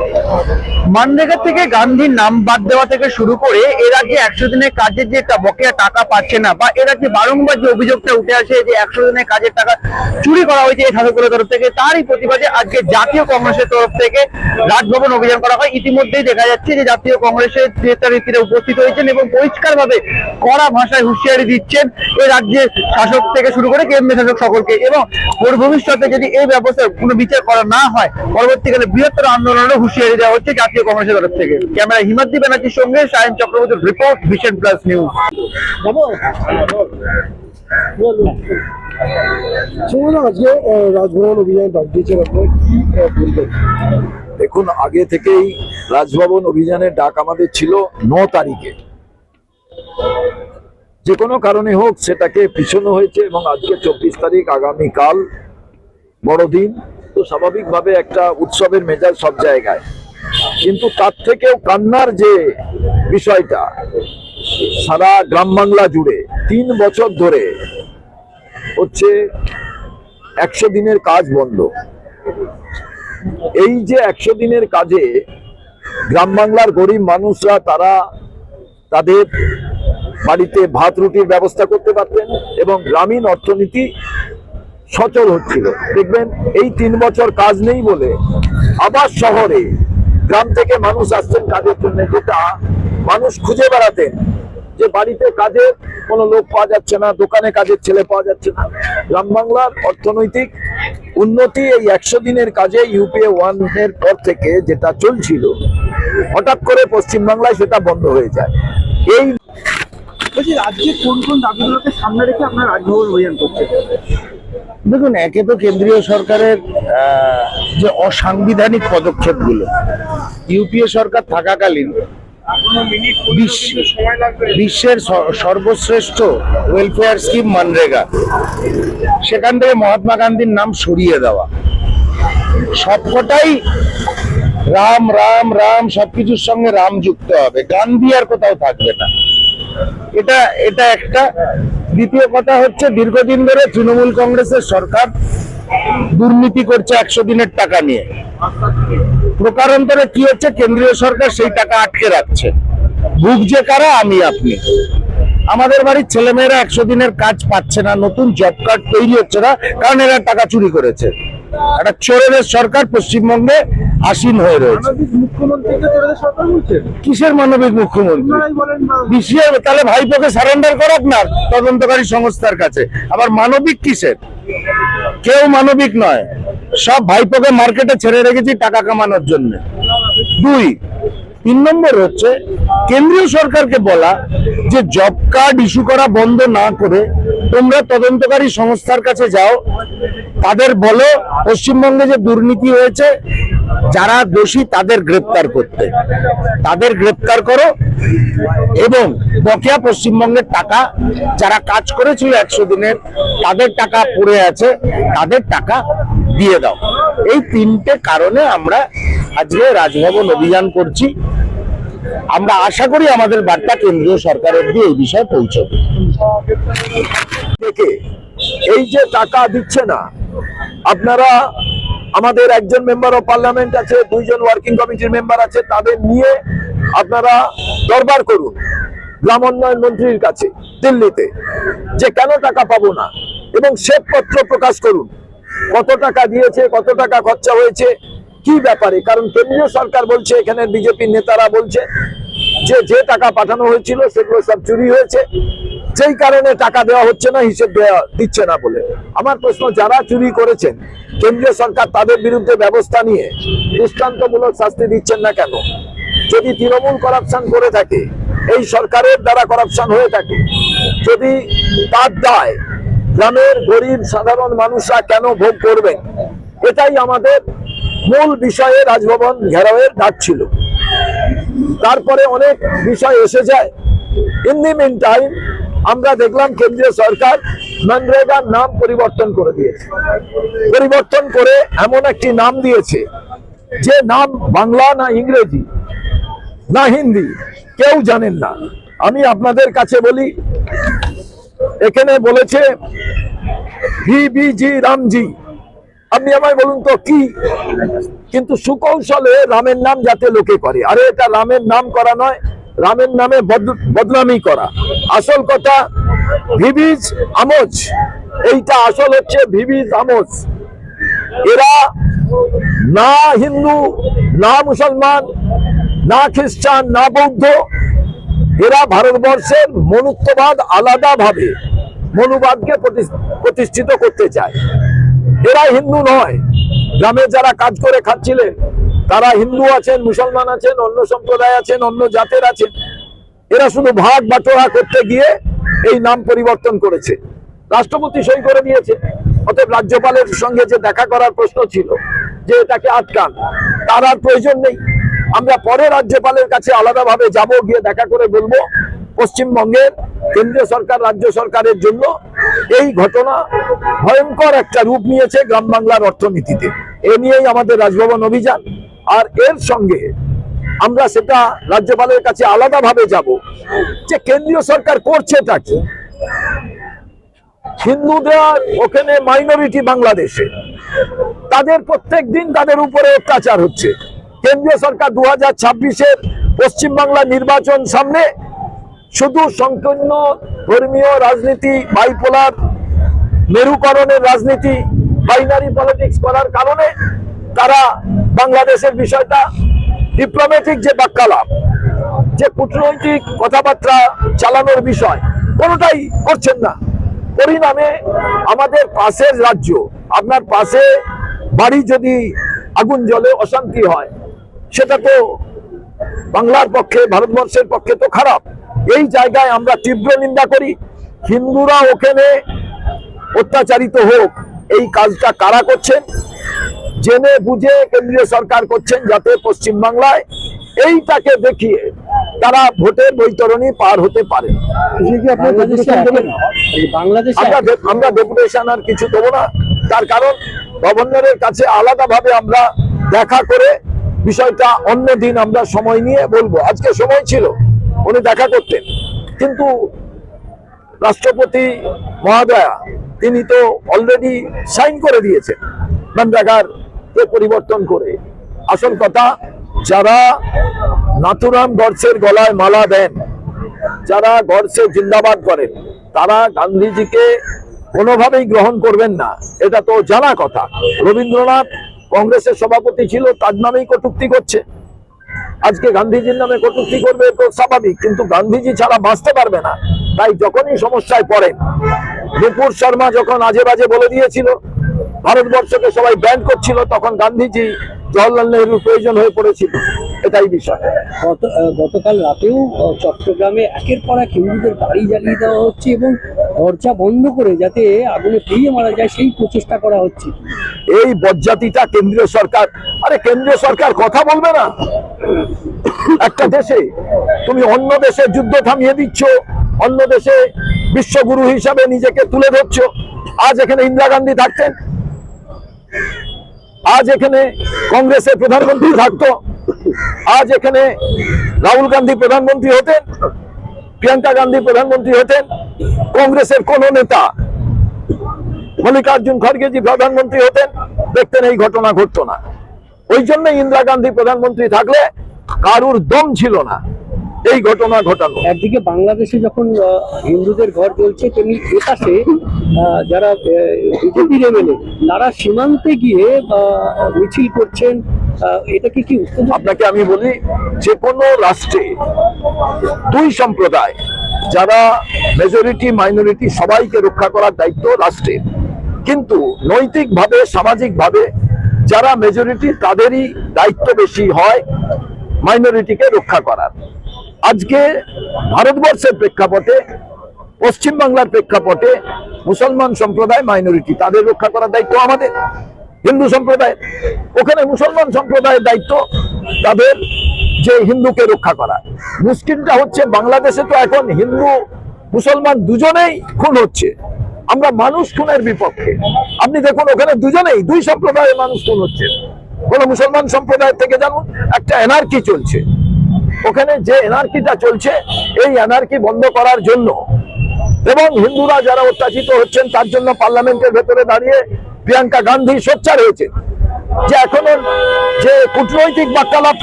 Okay. মানরেগা থেকে গান্ধীর নাম বাদ দেওয়া থেকে শুরু করে এর আগে একশো দিনের কাজের যে একটা বকেয়া টাকা পাচ্ছে না, বা এর আগে বারংবার যে অভিযোগটা উঠে আসে যে একশো দিনের কাজের টাকা চুরি করা হয়েছে এই শাসকের তরফ থেকে, তারই প্রতিবাদে আজকে জাতীয় কংগ্রেসের তরফ থেকে রাজভবন অভিযান করা হয়। ইতিমধ্যেই দেখা যাচ্ছে যে জাতীয় কংগ্রেসের নেতানেত্রীরা উপস্থিত হয়েছেন এবং পরিষ্কারভাবে কড়া ভাষায় হুঁশিয়ারি দিচ্ছেন এ রাজ্যের শাসক থেকে শুরু করে কেন্দ্রীয় শাসক সকলকে এবং ভবিষ্যতে যদি এই ব্যবস্থার কোনো বিচার করা না হয়, পরবর্তীকালে বৃহত্তর আন্দোলনের হুঁশিয়ারি দেওয়া হচ্ছে জাতীয় কংগ্রেসের তরফ থেকে। ক্যামেরা হিমাদ্রি ব্যানার্জির সঙ্গে সায়ন চক্রবর্তীর রিপোর্ট ভিশন প্লাস নিউজ আজকে রাজভবন অভিযান ডাক দিয়েছেন আপনার কি আহ, বলবেন দেখুন আগে থেকেই রাজভবন অভিযানের ডাক আমাদের ছিল ন তারিখে। যে কোনো কারণে হোক সেটাকে পিছনো হয়েছে এবং আজকে চব্বিশ তারিখ আগামীকাল বড়দিন। তো স্বাভাবিকভাবে একটা উৎসবের মেজাজ সব জায়গায়। কিন্তু তার থেকেও কান্নার যে বিষয়টা, সারা গ্রাম বাংলা জুড়ে তিন বছর ধরে হচ্ছে একশো দিনের কাজ বন্ধ। এই যে একশো দিনের কাজে গ্রাম বাংলার গরিব মানুষরা তারা তাদের বাড়িতে ভাত রুটির ব্যবস্থা করতে পারতেন এবং গ্রামীণ অর্থনীতি সচল হচ্ছিল। দেখবেন, এই তিন বছর কাজ নেই বলে আবার শহরে গ্রাম থেকে মানুষ আসছেন কাজের জন্য যেটা মানুষ খুঁজে বেড়াতেন যে বাড়িতে কাজের কোনো লোক পাওয়া যাচ্ছে না দোকানে কাজের ছেলে পাওয়া যাচ্ছে না। গ্রাম বাংলার অর্থনৈতিক উন্নতি এই একশো দিনের কাজে ইউপিএ ওয়ানের পর থেকে যেটা চলছিল হঠাৎ করে পশ্চিমবাংলায় সেটা বন্ধ হয়ে যায়। এই বলছি রাজ্যে কোন কোন দাবিগুলোকে সামনে রেখে আপনার রাজভবন অভিযান করছে দেখুন একে তো কেন্দ্রীয় সরকারের আহ, যে অসাংবিধানিক পদক্ষেপগুলো ইউপিএ সরকার থাকাকালীন বিশ্বের সর্বশ্রেষ্ঠ ওয়েলফেয়ার স্কিম মানরেগা সেখান থেকে মহাত্মা গান্ধীর নাম সরিয়ে দেওয়া। সবকটাই রাম রাম রাম সবকিছুর সঙ্গে রাম যুক্ত হবে। গান্ধী আর কোথাও থাকবে না। এটা এটা একটা। দ্বিতীয় কথা হচ্ছে দীর্ঘদিন ধরে তৃণমূল কংগ্রেসের সরকার দুর্নীতি করছে একশো দিনের টাকা নিয়ে। প্রকারান্তরে কি হচ্ছে? কেন্দ্রীয় সরকার সেই টাকা আটকে রাখছে। ভুগছে কারা, আমি আপনি। আমাদের বাড়ির ছেলেমেয়েরা একশো দিনের কাজ পাচ্ছে না, নতুন জব কার্ড তৈরি হচ্ছে না, কারণ এরা টাকা চুরি করেছে। একটা চোরের সরকার পশ্চিমবঙ্গে আসীন হয়ে রয়েছে। কিসের মানবিক মুখ্যমন্ত্রী? আপনারাই বলেন বা- বিসিআই তাহলে ভাইপোকে সারেন্ডার করো আপনার তদন্তকারী সংস্থার কাছে। আবার মানবিক কিসের? কেউ মানবিক নয়। সব ভাইপোকে মার্কেটে ছেড়ে রেখেছি টাকা কামানোর জন্য। দুই তিন নম্বর হচ্ছে, কেন্দ্রীয় সরকারকে বলা যে জব কার্ড ইস্যু করা বন্ধ না করে তোমরা তদন্তকারী সংস্থার কাছে যাও। তাদের বলো, পশ্চিমবঙ্গে যে দুর্নীতি হয়েছে, যারা দোষী তাদের গ্রেপ্তার করতে। তাদের গ্রেপ্তার করো এবং বকেয়া পশ্চিমবঙ্গের টাকা যারা কাজ করেছিল একশো দিনের, তাদের টাকা পড়ে আছে, তাদের টাকা দিয়ে দাও। এই তিনটে কারণে আমরা আজকে রাজভবন অভিযান করছি। আমরা আশা করি আমাদের বার্তা কেন্দ্রীয় সরকারের দিয়ে এই বিষয়ে পৌঁছবে। থেকে এই যে টাকা দিচ্ছে না, আপনারা আমাদের একজন মেম্বার অফ পার্লামেন্ট আছে, দুইজন ওয়ার্কিং কমিটির মেম্বার আছে, তাদের নিয়ে আপনারা দরবার করুন গ্রাম মন্ত্রীর কাছে, দিল্লিতে, যে কেন টাকা পাবো না, এবং শ্বেতপত্র প্রকাশ করুন। কত টাকা দিয়েছে, কত টাকা খরচা হয়েছে কি ব্যাপারে? কারণ কেন্দ্রীয় সরকার বলছে, এখানে বিজেপির নেতারা বলছে যে যে টাকা পাঠানো হয়েছিল, সেগুলো সব চুরি হয়েছে। যেই কারণে টাকা দেওয়া হচ্ছে না, হিসেব দেওয়া দিচ্ছে না বলে। আমার প্রশ্ন, যারা চুরি করেছেন, কেন্দ্রীয় সরকার তাদের বিরুদ্ধে ব্যবস্থা নিয়ে দৃষ্টান্তমূলক শাস্তি দিচ্ছেন না কেন? যদি তৃণমূল করাপশন করে থাকে, এই সরকারের দ্বারা করাপশন হয়ে থাকে, যদি তার দায়, গ্রামের গরিব সাধারণ মানুষরা কেন ভোগ করবেন? এটাই আমাদের মূল বিষয়ে রাজভবন ঘেরাওয়ের ডাক ছিল। তারপরে অনেক বিষয় এসে যায়। ইন দি মিন টাইম আমরা দেখলাম কেন্দ্রীয় সরকার মনরেগার নাম পরিবর্তন করে দিয়েছে। পরিবর্তন করে এমন একটি নাম দিয়েছে, যে নাম বাংলা না ইংরেজি, না হিন্দি, কেউ জানেন না। আমি আপনাদের কাছে বলি, এখানে বলেছে ভিবিজি রামজি। আপনি আমায় বলুন তো, কি? কিন্তু সুকৌশলে রামের নাম যাতে লোকে করে। আরে এটা রামের নাম করা নয়, রামের নামে বদ- বদনামি করা। আসল কথা ভিবিজ আমোজ। এইটা আসল হচ্ছে ভিভিজ আমোজ। এরা না হিন্দু, না মুসলমান, না খ্রিস্টান, না বৌদ্ধ, এরা ভারতবর্ষের মনুত্ববাদ আলাদাভাবে মনুবাদকে প্রতিষ্ঠিত করতে চায়। এরা হিন্দু নয়। গ্রামে যারা কাজ করে খাচ্ছিলেন, তারা হিন্দু আছেন, মুসলমান আছেন, অন্য সম্প্রদায় আছেন, অন্য জাতের আছেন। এরা শুধু ভাগ বাটোয়ারা করতে গিয়ে এই নাম পরিবর্তন করেছে। রাষ্ট্রপতি সই করে দিয়েছে। অতএব রাজ্যপালের সঙ্গে যে দেখা করার প্রশ্ন ছিল, যে এটাকে আটকান, তার আর প্রয়োজন নেই। আমরা পরে রাজ্যপালের কাছে আলাদাভাবে যাব, গিয়ে দেখা করে বলব, পশ্চিমবঙ্গের কেন্দ্রীয় সরকার, রাজ্য সরকারের জন্য এই ঘটনা ভয়ঙ্কর একটা রূপ নিয়েছে গ্রাম বাংলার অর্থনীতিতে। এ নিয়েই আমাদের রাজভবন অভিযান। আর এর সঙ্গে আমরা সেটা রাজ্যপালের কাছে আলাদাভাবে যাব যে কেন্দ্রীয় সরকার করছেটা কি? হিন্দুদের ওখানে মাইনরিটি বাংলাদেশে। তাদের প্রত্যেক দিন তাদের উপরে অত্যাচার হচ্ছে। কেন্দ্রীয় সরকার দু হাজার ছাব্বিশের পশ্চিমবাংলা নির্বাচন সামনে শুধু সংকীর্ণ ধর্মীয় রাজনীতি বাইপোলার মেরুকরণের রাজনীতি বাইনারি পলিটিক্স করার কারণে তারা বাংলাদেশের বিষয়টা ডিপ্লোম্যাটিক যে বাক্যালাপ, যে কূটনৈতিক কথাবার্তা চালানোর বিষয়, কোনোটাই করছেন না। পরিণামে আমাদের পাশের রাজ্য, আপনার পাশে বাড়ি যদি আগুন জ্বলে অশান্তি হয়, সেটা তো বাংলার পক্ষে, ভারতবর্ষের পক্ষে তো খারাপ। এই জায়গায় আমরা তীব্র নিন্দা করি। হিন্দুরা ওখানে অত্যাচারিত হোক এই কাজটা কারা করছেন? জেনে বুঝে কেন্দ্রীয় সরকার করছেন যাতে পশ্চিমবাংলায় এইটাকে দেখিয়ে তারা ভোটের বৈতরণী পার হতে পারে। আমরা ডেপুটেশন আর কিছু দেবো না। তার কারণ গভর্নরের কাছে আলাদাভাবে আমরা দেখা করে বিষয়টা অন্য দিন আমরা সময় নিয়ে বলব। আজকে সময় ছিল। উনি দেখা করতেন। কিন্তু রাষ্ট্রপতি মহোদয়া, তিনি তো অলরেডি সাইন করে দিয়েছেন নান্দাগার কে পরিবর্তন করে। আসল কথা, যারা নাথুরাম গডসের গলায় মালা দেন, যারা গডসে জিন্দাবাদ করেন, তারা গান্ধীজিকে কোনোভাবেই গ্রহণ করবেন না। এটা তো জানা কথা। রবীন্দ্রনাথ কংগ্রেসের সভাপতি ছিল, তার নামেই কটুক্তি করছে। আজকে গান্ধীজির নামে কটুক্তি করবে তো স্বাভাবিক, কিন্তু গান্ধীজি ছাড়া বাঁচতে পারবে না। তাই যখনই সমস্যায় পড়েন নুপুর শর্মা যখন আজে বাজে বলে দিয়েছিল, ভারতবর্ষকে সবাই ব্যান করছিল, তখন গান্ধীজি জওয়াহরলাল নেহরুর প্রয়োজন হয়ে পড়েছিল। এটাই বিষয়। গত গতকাল রাতেও চট্টগ্রামে একের পর এক হিন্দুদের বাড়ি জ্বালিয়ে দেওয়া হচ্ছে এবং দরজা বন্ধ করে যাতে আগুনে পুড়িয়ে মারা যায় সেই প্রচেষ্টা করা হচ্ছে। এই বজ্জাতিটা কেন্দ্রীয় সরকার আরে কেন্দ্রীয় সরকার কথা বলবে না? একটা দেশে তুমি অন্য দেশে যুদ্ধ থামিয়ে দিচ্ছ অন্য দেশে বিশ্বগুরু হিসাবে নিজেকে তুলে ধরছ। আজ এখানে ইন্দিরা গান্ধী থাকতেন। আজ এখানে কংগ্রেসের প্রধানমন্ত্রী থাকতো। আজ এখানে রাহুল গান্ধী প্রধানমন্ত্রী হতেন, প্রিয়াঙ্কা গান্ধী প্রধানমন্ত্রী হতেন, কংগ্রেসের কোন নেতা মল্লিকার্জুন খড়গেজি প্রধানমন্ত্রী হতেন, দেখতেন এই ঘটনা ঘটতো না। ওই জন্য ইন্দিরা গান্ধী প্রধানমন্ত্রী থাকলে কারুর দম ছিল না। এই ঘটনা ঘটানো একদিকে বাংলাদেশে যখন হিন্দুদের ঘর জ্বলছে, তেমনি এপাশে যারা বিজেপির এমএলএ, তারা সীমান্তে গিয়ে মিছিল করছেন এটা কি কি আপনাকে আমি বলি যে কোনো রাষ্ট্রে দুই সম্প্রদায়, যারা মেজরিটি মাইনরিটি সবাইকে রক্ষা করার দায়িত্ব রাষ্ট্রের কিন্তু নৈতিকভাবে, সামাজিকভাবে যারা মেজরিটি তাদেরই দায়িত্ব বেশি হয় মাইনরিটিকে রক্ষা করার। আজকে ভারতবর্ষের প্রেক্ষাপটে, পশ্চিমবাংলার প্রেক্ষাপটে মুসলমান সম্প্রদায় মাইনরিটি তাদের রক্ষা করার দায়িত্ব আমাদের। হিন্দু সম্প্রদায় ওখানে মুসলমান সম্প্রদায়ের দায়িত্ব তাদের যে হিন্দুকে রক্ষা করা। মুশকিলটা হচ্ছে বাংলাদেশে তো এখন হিন্দু, মুসলমান দুজনেই খুন হচ্ছে। আমরা মানুষ খুনের বিপক্ষে। আপনি দেখুন, ওখানে দুজনেই, দুই সম্প্রদায়ের মানুষ খুন হচ্ছে। কোন মুসলমান সম্প্রদায়ের থেকে জানুন একটা এনার্কি চলছে। ওখানে যে এনার্কিটা চলছে, এই এনার্কি বন্ধ করার জন্য। এবং হিন্দুরা যারা অত্যাচিত হচ্ছেন, তার জন্য পার্লামেন্টের ভেতরে দাঁড়িয়ে প্রিয়াঙ্কা গান্ধী সোচ্চার হয়েছে। যে এখনও যে কূটনৈতিক বার্তালাপ